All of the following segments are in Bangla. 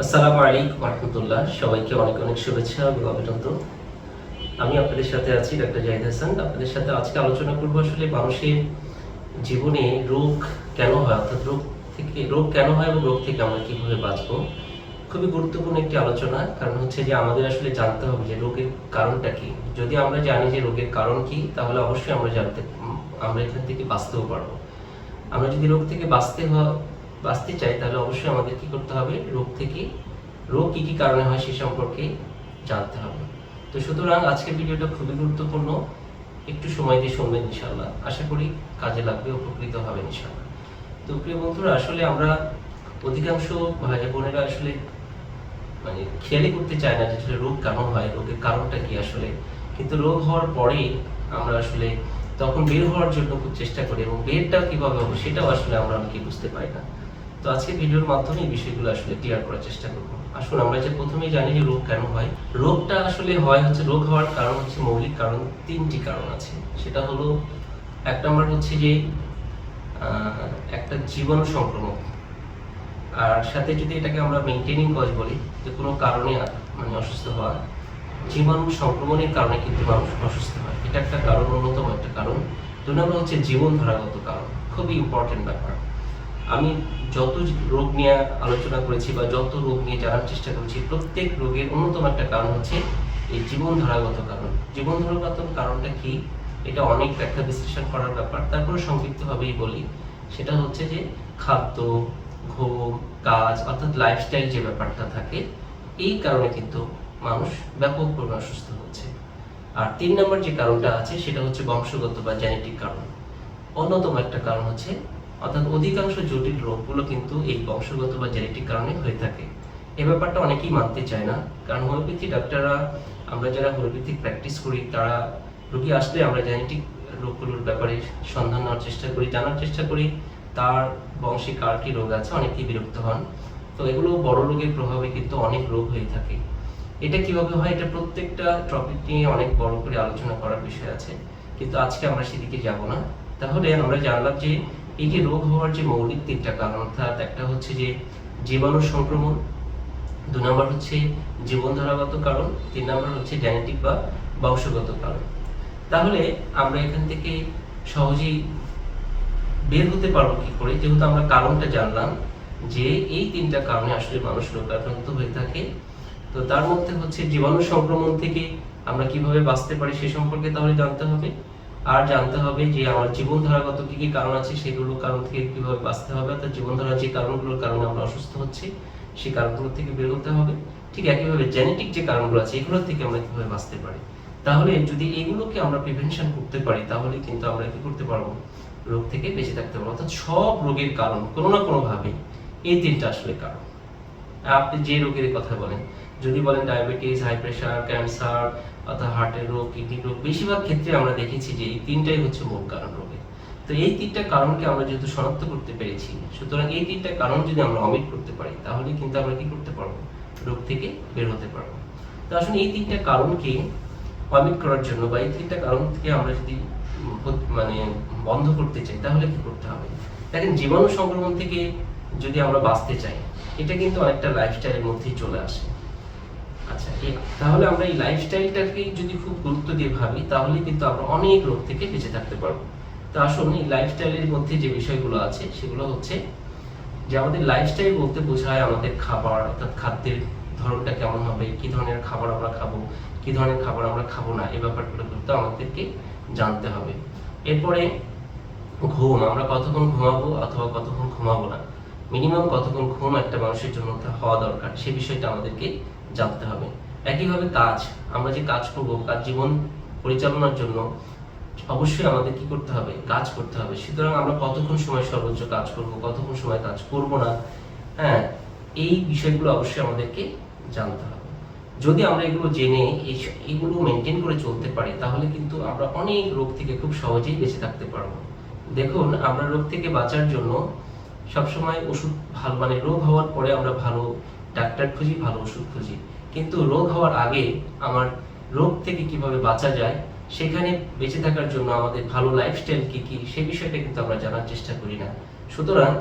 আসসালামু আলাইকুম রহমতুল্লাহ। সবাইকে অনেক অনেক শুভেচ্ছা এবং অভিনন্দন। আমি আপনাদের সাথে আছি ডাক্তার জাহিদ হাসান। আপনাদের সাথে আজকে আলোচনা করব আসলে মানুষের জীবনে রোগ কেন হয়, অর্থাৎ রোগ থেকে, রোগ কেন হয় এবং রোগ থেকে আমরা কীভাবে বাঁচবো? খুবই গুরুত্বপূর্ণ একটি আলোচনা। কারণ হচ্ছে যে আমাদের আসলে জানতে হবে যে রোগের কারণটা কি। যদি আমরা জানি যে রোগের কারণ কি, তাহলে অবশ্যই আমরা জানতে, আমরা এখান থেকে বাঁচতেও পারব। আমরা যদি রোগ থেকে বাঁচতে হয় বাঁচতে চাই, তাহলে অবশ্যই আমাদের কি করতে হবে? রোগ থেকে, রোগ কি কি কারণে হয় সে সম্পর্কে জানতে হবে। তো সুতরাং আজকের ভিডিওটা খুবই গুরুত্বপূর্ণ। একটু সময় দিয়ে শুনবেন ইনশাল্লাহ আশা করি কাজে লাগবে, উপকৃত হবে ইনশাল্লাহ তো প্রিয় বন্ধুরা, আসলে আমরা অধিকাংশ ভাই বোনেরা আসলে মানে খেয়ালই করতে চায় না যে আসলে রোগ কেমন হয়, রোগের কারণটা কি আসলে। কিন্তু রোগ হওয়ার পরেই আমরা আসলে তখন বের হওয়ার জন্য খুব চেষ্টা করি এবং বেরটা কীভাবে হবে সেটাও আসলে আমরা অনেকে বুঝতে পারি না। তো আজকে ভিডিওর মাধ্যমে এই বিষয়গুলো আসলে ক্লিয়ার করার চেষ্টা করব। আসুন, আমরা যে প্রথমেই জানি যে রোগ কেন হয়। রোগটা আসলে হয় হচ্ছে রোগ হওয়ার কারণ হচ্ছে মৌলিক কারণ তিনটি কারণ আছে। সেটা হলো, এক নম্বর হচ্ছে যে একটা জীবাণু সংক্রমণ আর সাথে যদি এটাকে আমরা মেনটেনিং কজ বলি, যে কোনো কারণে মানে অসুস্থ হওয়া, জীবাণু সংক্রমণের কারণে কিন্তু মানুষ অসুস্থ হয়। এটা একটা কারণ, অন্যতম একটা কারণ। দুই নম্বর হচ্ছে জীবন ধারাগত কারণ। খুবই ইম্পর্টেন্ট ব্যাপার। আমি যত রোগ নিয়ে আলোচনা করেছি বা যত রোগ নিয়ে জানার চেষ্টা করেছি, প্রত্যেক রোগের অন্যতম একটা কারণ হচ্ছে এই জীবন ধারাগত কারণ। জীবন ধারাগত কারণটা কি? এটা অনেক একটা বিশ্লেষণ করার ব্যাপার। তারপরে সংক্ষিপ্তভাবেই বলি। সেটা হচ্ছে যে খাদ্য, ঘুম, কাজ, অর্থাৎ লাইফস্টাইল যে ব্যাপারটা থাকে, এই কারণে কিন্তু মানুষ ব্যাপকভাবে অসুস্থ হচ্ছে। আর তিন নম্বর যে কারণটা আছে, সেটা হচ্ছে বংশগত বা জেনেটিক কারণ। অন্যতম একটা কারণ হচ্ছে অর্থাৎ অধিকাংশ জটিল রোগগুলো কিন্তু এই বংশগত বা জেনেটিক কারণে হয়ে থাকে। এ ব্যাপারটা অনেকেই মানতে চায় না, কারণ হোমিওপ্যাথি ডাক্তাররা, আমরা যারা হোমিওপ্যাথিক প্র্যাকটিস করি, তারা রোগী আসলে আমরা জেনেটিক রোগগুলোর ব্যাপারে সন্ধান নেওয়ার চেষ্টা করি, জানার চেষ্টা করি, তার বংশে কার কি রোগ আছে, অনেকেই বিরক্ত হন। তো এগুলো বড় রোগের প্রভাবে কিন্তু অনেক রোগ হয়ে থাকে। এটা কীভাবে হয়? এটা প্রত্যেকটা টপিক নিয়ে অনেক বড় করে আলোচনা করার বিষয় আছে। কিন্তু আজকে আমরা সেদিকে যাব না। তাহলে আমরা জানলাম যে এই যে রোগ হওয়ার যে মৌলিক তিনটা কারণ, অর্থাৎ একটা হচ্ছে যে জীবাণু সংক্রমণ, দু নম্বর হচ্ছে জীবনধারাগত কারণ, তিন নম্বর হচ্ছে জেনেটিক বা বংশগত কারণ। তাহলে আমরা এখান থেকে সহজেই বের হতে পারব কি করে? যেহেতু আমরা কারণটা জানলাম যে এই তিনটা কারণে আসলে মানুষ রোগাক্রান্ত হয়ে থাকে, তো তার মধ্যে হচ্ছে জীবাণু সংক্রমণ থেকে আমরা কীভাবে বাঁচতে পারি সে সম্পর্কে তাহলে জানতে হবে। আর জানতে হবে যে আমার জীবনধারাগত কি কি কারণ আছে সেগুলো কারণ থেকে কীভাবে বাঁচতে হবে, অর্থাৎ জীবনধারা যে কারণগুলোর কারণে আমরা অসুস্থ হচ্ছি সেই কারণগুলো থেকে বের হতে হবে। ঠিক একইভাবে জেনেটিক যে কারণগুলো আছে এগুলো থেকে আমরা কীভাবে বাঁচতে পারি? তাহলে যদি এগুলোকে আমরা প্রিভেনশন করতে পারি, তাহলে কিন্তু আমরা কি করতে পারব? রোগ থেকে বেঁচে থাকতে পারব। অর্থাৎ সব রোগের কারণ কোনো না কোনো ভাবে এই তিনটা আসলে কারণ। আপনি যে রোগের কথা বলেন, যদি বলেন ডায়াবেটিস হাই প্রেশার ক্যান্সার অর্থাৎ হার্টের রোগ কিডনি রোগ, বেশিরভাগ ক্ষেত্রে আমরা দেখেছি যে এই তিনটাই হচ্ছে মূল কারণ রোগের তো এই তিনটা কারণকে আমরা যেহেতু শনাক্ত করতে পেরেছি, সুতরাং এই তিনটা কারণ যদি আমরা অমিট করতে পারি, তাহলে কিন্তু আমরা কি করতে পারব? রোগ থেকে বের হতে পারব। তো আসলে এই তিনটা কারণকে অমিট করার জন্য বা এই তিনটা কারণ থেকে আমরা যদি মানে বন্ধ করতে চাই, তাহলে কি করতে হবে? দেখেন, জীবাণু সংক্রমণ থেকে যদি আমরা বাঁচতে চাই, এটা কিন্তু অনেকটা লাইফস্টাইলের মধ্যেই চলে আসে। আচ্ছা তাহলে আমরা এই লাইফস্টাইলটাকে যদি খুব গুরুত্ব দিয়ে ভাবি, তাহলে কিন্তু আমরা অনেক রোগ থেকে বেঁচে থাকতে পারব। তো আসুন, এই লাইফস্টাইলের মধ্যে যে বিষয়গুলো আছে, সেগুলো হচ্ছে যে আমাদের লাইফস্টাইল বলতে বোঝায় আমাদের খাবার, অর্থাৎ খাদ্যের ধরনটা কেমন হবে, কি ধরনের খাবার আমরা খাব, কি ধরনের খাবার আমরা খাব না, এই ব্যাপারগুলো কিন্তু আমাদেরকে জানতে হবে। এরপরে ঘুম, আমরা কতক্ষণ ঘুমাবো অথবা কতক্ষণ ঘুমাবো না? মিনিমাম কতক্ষণ ঘুম একটা মানুষের জন্য হওয়া দরকার, সে বিষয়টা আমাদেরকে জানতে হবে। একইভাবে কাজ, আমরা যে কাজ করব, কাজ জীবন পরিচালনার জন্য অবশ্যই আমাদের কি করতে হবে? কাজ করতে হবে। সুতরাং আমরা কতক্ষণ সময় সর্বোচ্চ কাজ করব, কতক্ষণ সময় কাজ করব না হ্যাঁ এই বিষয়গুলো অবশ্যই আমাদেরকে জানতে হবে। যদি আমরা এগুলো জেনে এগুলো মেনটেন করে চলতে পারি, তাহলে কিন্তু আমরা অনেক রোগ থেকে খুব সহজেই বেঁচে থাকতে পারব। দেখুন, আমরা রোগ থেকে বাঁচার জন্য সবসময় ওষুধ ভালো মানে রোগ হওয়ার পরে আমরা ভালো ডাক্তার খুঁজি, ভালো ওষুধ খুঁজি। কিন্তু রোগ হওয়ার আগে আমার রোগ থেকে কীভাবে বাঁচা যায়, সেখানে বেঁচে থাকার জন্য আমাদের ভালো লাইফস্টাইল কি কি, সে বিষয়টা কিন্তু আমরা জানার চেষ্টা করি না। সুতরাং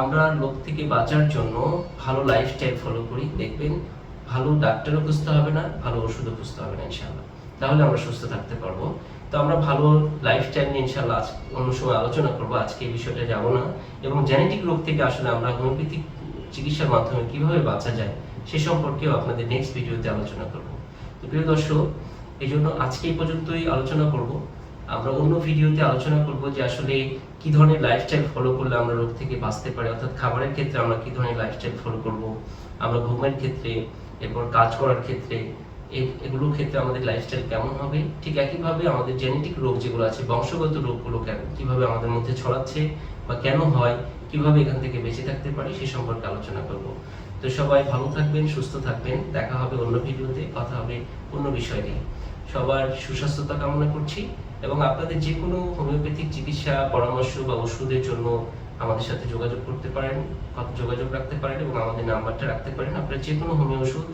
আমরা রোগ থেকে বাঁচার জন্য ভালো লাইফস্টাইল ফলো করি। দেখবেন ভালো ডাক্তারও খুঁজতে হবে না, ভালো ওষুধও খুঁজতে হবে না, ইনশাআল্লাহ। তাহলে আমরা সুস্থ থাকতে পারব। তো আমরা ভালো লাইফস্টাইল নিয়ে ইনশাআল্লাহ অন্য সময় আলোচনা করব। আজকে এই বিষয়টা যাব না। এবং জেনেটিক রোগ থেকে আসলে আমরা হোমিওপ্যাথিক চিকিৎসার মাধ্যমে কীভাবে বাঁচা যায়, সে সম্পর্কেও আপনাদের নেক্সট ভিডিওতে আলোচনা করব। তো প্রিয় দর্শক, এই জন্য আজকে এই পর্যন্তই আলোচনা করব। আমরা অন্য ভিডিওতে আলোচনা করব যে আসলে কি ধরনের লাইফস্টাইল ফলো করলে আমরা রোগ থেকে বাঁচতে পারি, অর্থাৎ খাবারের ক্ষেত্রে আমরা কি ধরনের লাইফস্টাইল ফলো করব, আমরা ঘুমের ক্ষেত্রে, এরপর কাজ করার ক্ষেত্রে এগুলোর ক্ষেত্রে আমাদের লাইফস্টাইল কেমন হবে, ঠিক একইভাবে আমাদের জেনেটিক রোগ যেগুলো আছে, বংশগত রোগগুলো কেন কীভাবে আমাদের মধ্যে ছড়াচ্ছে বা কেন হয় কীভাবে এখান থেকে বেঁচে থাকতে পারি সে সম্পর্কে আলোচনা করব। তো সবাই ভালো থাকবেন, সুস্থ থাকবেন। দেখা হবে অন্য ভিডিওতে, কথা হবে অন্য বিষয় নিয়ে। সবার সুস্বাস্থ্যতা কামনা করছি এবং আপনাদের যে কোনো হোমিওপ্যাথিক চিকিৎসা, পরামর্শ বা ওষুধের জন্য আমাদের সাথে যোগাযোগ করতে পারেন, যোগাযোগ রাখতে পারেন এবং আমাদের নাম্বারটা রাখতে পারেন। আপনারা যে কোনো হোমিও ওষুধ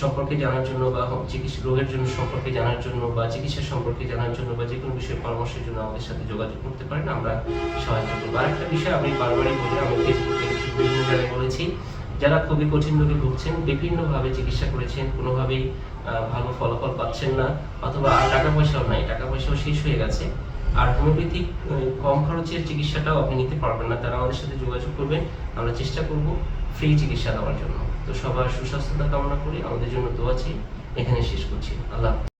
সম্পর্কে জানার জন্য বা চিকিৎসা রোগের জন্য সম্পর্কে জানার জন্য বা চিকিৎসা সম্পর্কে জানার জন্য বা যে কোনো বিষয়ে পরামর্শের জন্য আমাদের সাথে যোগাযোগ করতে পারেন, আমরা সহায়তা করব। আরেকটা বিষয় আমি বারবারই বলি আমি ফেসবুকে বিভিন্ন জায়গায় বলেছি, যারা খুবই কঠিন রোগে ভুগছেন, বিভিন্নভাবে চিকিৎসা করেছেন, কোনোভাবেই ভালো ফলাফল পাচ্ছেন না, অথবা আর টাকা পয়সাও নাই টাকা পয়সাও শেষ হয়ে গেছে, আর হোমিওপ্যাথিক কম খরচের চিকিৎসাটাও আপনি নিতে পারবেন না, তারা আমাদের সাথে যোগাযোগ করবেন, আমরা চেষ্টা করব ফ্রি চিকিৎসা দেওয়ার জন্য। তো সবার সুস্বাস্থ্যতা কামনা করি আমাদের জন্য দোয়া চাই এখানে শেষ করছি আল্লাহ।